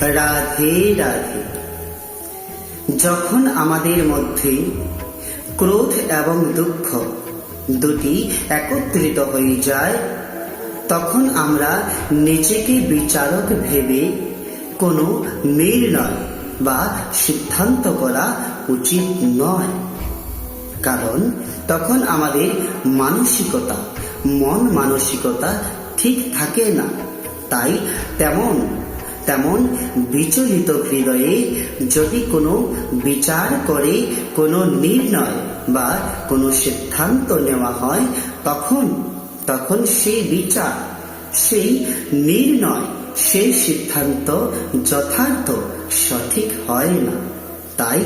রাধে রাধে। যখন আমাদের মধ্যে ক্রোধ এবং দুঃখ দুটি একত্রিত হয়ে যায়, তখন আমরা নিজেকে বিচারক ভেবে কোনো নির্ণয় বা সিদ্ধান্ত করা উচিত নয়। কারণ তখন আমাদের মানসিকতা, মন মানসিকতা ঠিক থাকে না। তাই তেমন তেমন বিচলিত হৃদয়ে যদি কোনো বিচার করে, কোনো নির্ণয় বা কোনো সিদ্ধান্ত নেওয়া হয়, তখন তখন সেই বিচার, সেই নির্ণয়, সেই সিদ্ধান্ত যথার্থ সঠিক হয় না। তাই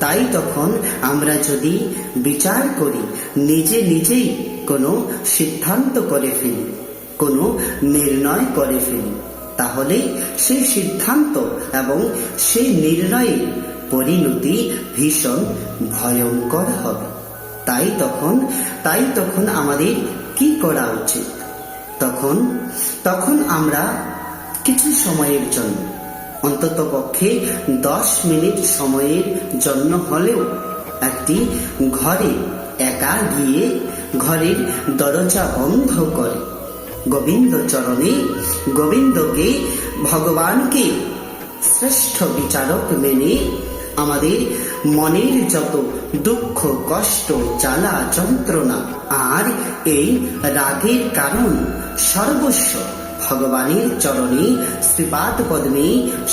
তাই তখন আমরা যদি বিচার করি, নিজে নিজেই কোনো সিদ্ধান্ত করে ফেলি, কোনো নির্ণয় করে ফেলি তাহলে সেই সিদ্ধান্ত এবং সেই নির্ণয়ের পরিণতি ভীষণ ভয়ঙ্কর হবে। তাই তখন তাই তখন আমাদের কি করা উচিত? তখন তখন আমরা কিছু সময়ের জন্য, অন্তত পক্ষে দশ মিনিট সময়ের জন্য হলেও একটি ঘরে একা গিয়ে ঘরের দরজা বন্ধ করে গোবিন্দ চরণে, গোবিন্দকে ভগবানকে শ্রেষ্ঠ বিচারক মেনে আমাদের মনের যত দুঃখ, কষ্ট, জ্বালা, যন্ত্রণা, আর এই রাগের কারণ সর্বস্ব ভগবানের চরণে শ্রীপাদ পদ্মে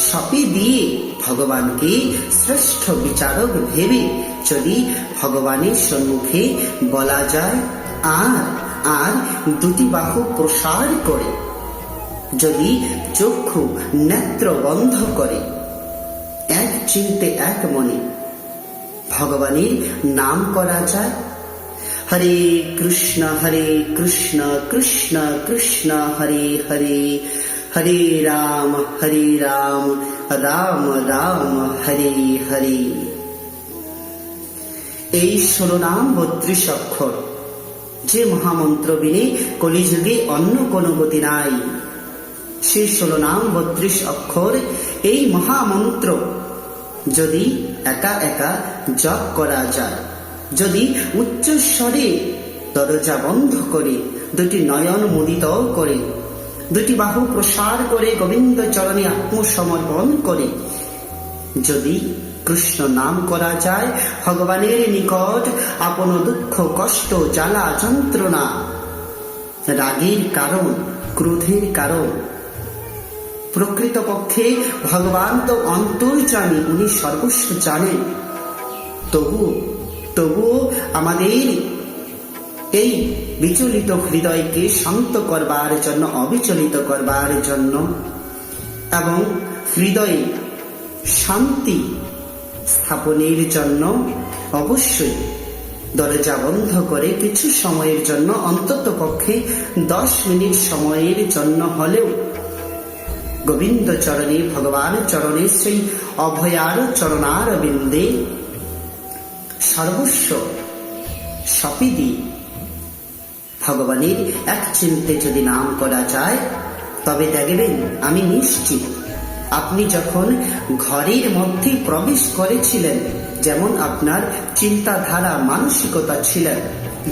সপে দিয়ে ভগবানকে শ্রেষ্ঠ বিচারক ভেবে যদি ভগবানের সম্মুখে বলা যায়, আর আর দুটি বাহু প্রসার করে। যদি চক্ষু নেত্র বন্ধ করে, এক চিনতে এক মনে, ভগবানের নাম করা যায়। হরে কৃষ্ণ হরে কৃষ্ণ কৃষ্ণ কৃষ্ণ, হরে হরে হরে রাম হরে রাম রাম রাম, হরে হরে। এই ষোলো নাম বত্রিশ অক্ষর যে মহামন্ত্র বিনে কলিযুগে অন্য কোনো গতি নাই। সেই ষোলো নাম বত্রিশ অক্ষর, এই মহামন্ত্র। যদি একা একা জপ করা যায়, যদি উচ্চস্বরে দরজা বন্ধ করে, দুটি নয়ন মুদিত করে, দুটি বাহু প্রসার করে গোবিন্দ চরণে আত্মসমর্পণ করে, যদি কৃষ্ণ নাম করা যায়। ভগবানের নিকট আপন দুঃখ, কষ্ট, জ্বালা, যন্ত্রণা, রাগের কারণ, ক্রোধের কারণ। প্রকৃতপক্ষে ভগবান তো অন্তর্জামী, উনি সর্বস্ব জানেন। তবু তবুও আমাদের এই বিচলিত হৃদয়কে শান্ত করবার জন্য, অবিচলিত করবার জন্য এবং হৃদয়ে শান্তি স্থাপনের জন্য অবশ্যই দরজা বন্ধ করে কিছু সময়ের জন্য, অন্তত পক্ষে দশ মিনিট সময়ের জন্য হলেও গোবিন্দ চরণে, ভগবান চরণে সেই অভয়ার চরণার বিন্দে সর্বস্ব সপি দিয়ে ভগবানের এক চিন্তে যদি নাম করা যায়, তবে দেখবেন আমি নিশ্চিত আপনি যখন ঘরের মধ্যে প্রবেশ করেছিলেন, যেমন আপনার চিন্তাধারা, মানসিকতা ছিলেন,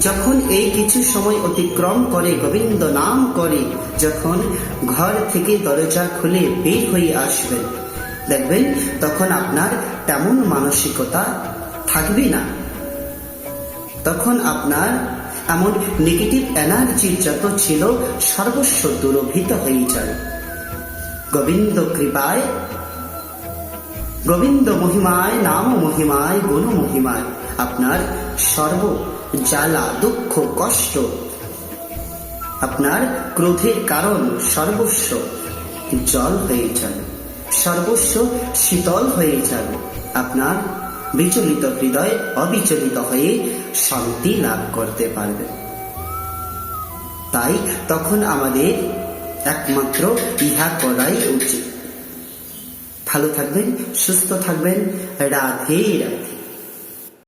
যখন এই কিছু সময় অতিক্রম করে, গোবিন্দ নাম করে, যখন ঘর থেকে দরজা খুলে বের হয়ে আসবেন, দেখবেন তখন আপনার তেমন মানসিকতা থাকবে না। তখন আপনার এমন নেগেটিভ এনার্জি যত ছিল সর্বস্ব দুরভিত হয়ে যায় গোবিন্দ কৃপায়, গোবিন্দ মহিমায়, নাম মহিমায়, গুণ মহিমায়, আপনার সর্ব জ্বালা, দুঃখ, কষ্ট, আপনার ক্রোধের কারণ সর্বস্ব জল হয়ে যাবে, সর্বস্ব শীতল হয়ে যাবে, আপনার বিচলিত হৃদয় অবিচলিত হয়ে শান্তি লাভ করতে পারবে। তাই তখন আমাদের একমাত্র ইহা করাই উচিত। ভালো থাকবেন সুস্থ থাকবেন। রাধে রাধে।